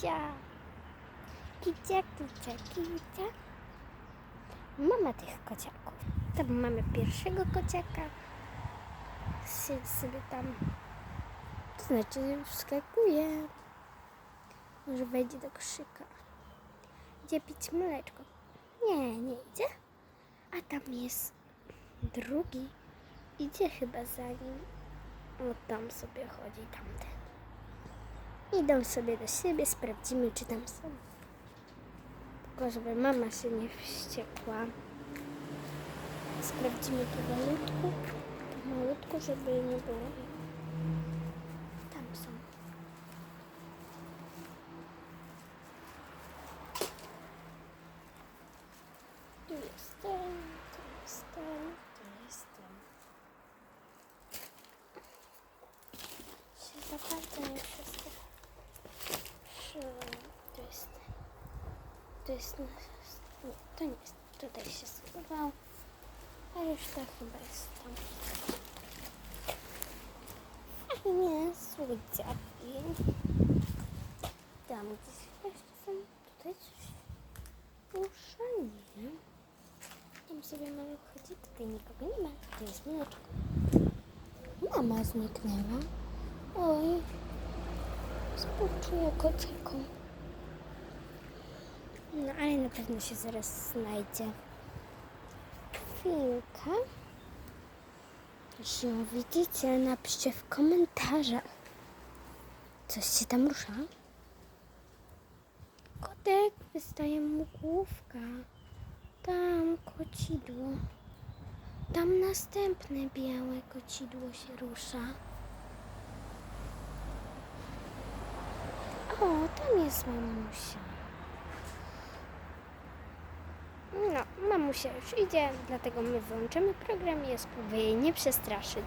kicia. Kicia, kicia, kicia. Mama tych kociaków. Tam mamy pierwszego kociaka. Siedzi sobie tam. To znaczy wskakuje. Może wejdzie do koszyka. Idzie pić mleczko. Nie, nie idzie. A tam jest drugi. Idzie chyba za nim. O, tam sobie chodzi tamten. Idą sobie do siebie, sprawdzimy, czy tam są. Tylko, żeby mama się nie wściekła. Sprawdzimy pomalutku, pomalutku, żeby nie było. Tam są. Tu jestem, tu jestem, tu jestem. Się za bardzo nie wszystko. Tu jest. Tu jest. Nie, to nie jest. Tutaj się schował. A reszta chyba jest tam. Ach nie, słodziaki. Tam gdzieś jeszcze są. Tutaj coś rusza, nie. Tam sobie mały chodzi, tutaj nikogo nie ma. Tutaj jest mleczko. Mama zniknęła. Oj. Współczuję kociakom. No ale na pewno się zaraz znajdzie. Chwilkę. Jeśli ją widzicie, napiszcie w komentarzach. Coś się tam rusza? Kotek, wystaje mu główka. Tam kocidło. Tam następne białe kocidło się rusza. O, tam jest mamusia. No, mamusia już idzie, dlatego my wyłączymy program i ja spróbuję jej nie przestraszyć.